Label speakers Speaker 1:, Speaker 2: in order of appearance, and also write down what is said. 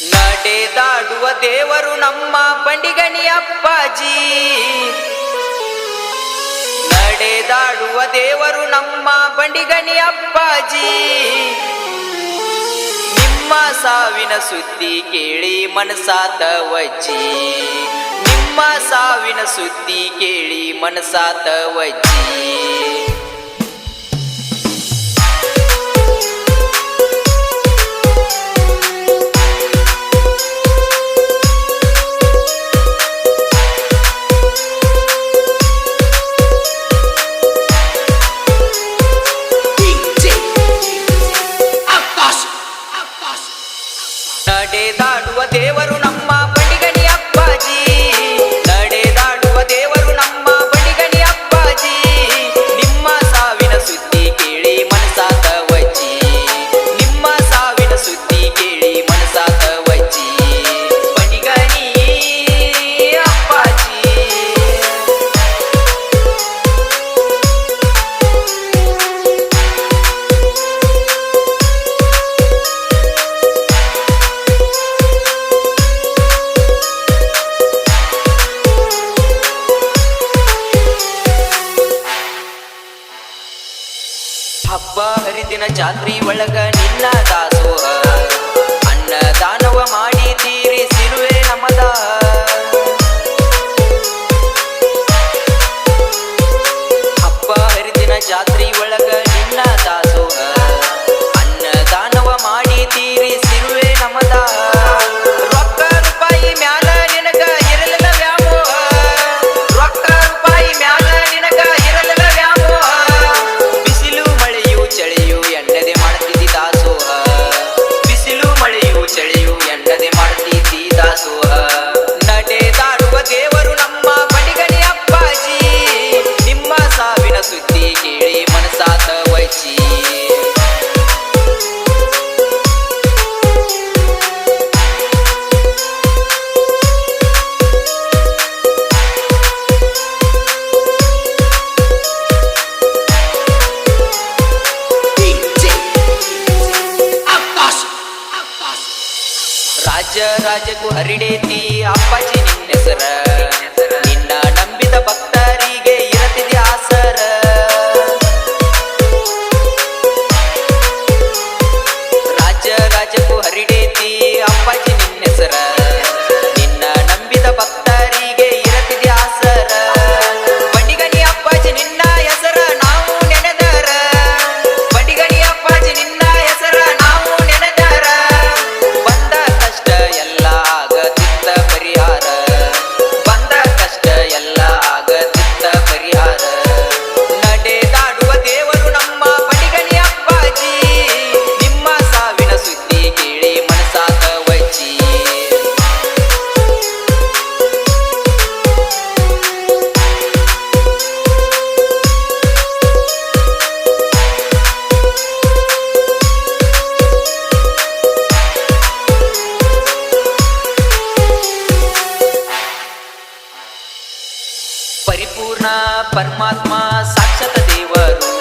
Speaker 1: ನಡೆದಾಡುವ ದೇವರು ನಮ್ಮ ಬಂಡಿಗಣಿ ಅಪ್ಪಾಜಿ ನಡೆದಾಡುವ ದೇವರು ನಮ್ಮ ಬಂಡಿಗಣಿ ಅಪ್ಪಾಜಿ ನಿಮ್ಮ ಸಾವಿನ ಸುದ್ದಿ ಕೇಳಿ ಮನಸಾತ ವಜ್ಜಿ ನಿಮ್ಮ ಸಾವಿನ ಸುದ್ದಿ ಕೇಳಿ ಮನಸಾತ ವಜ್ಜಿ ದಾಟುವ ದೇವರು ಹಬ್ಬ, ಹರಿದಿನ ಜಾತ್ರಿ ಒಳಗ ನಿನ್ನ ದಾಸೋಹ ಅನ್ನ ದಾನವ ಮಾಡಿದ್ದೀರಿ ಸಿರುವೆ ನಮದ. ಹಬ್ಬ, ಹರಿದಿನ ಜಾತ್ರಿ ಒಳಗ ರಾಜಕು ಹರಿಡೇತಿ ಅಪ್ಪಾಜಿ ನಿನ್ನ ಹೆಸರ. ನಿನ್ನ ನಂಬಿದ ಭಕ್ತ पूर्ण परमात्मा साक्षात देवरू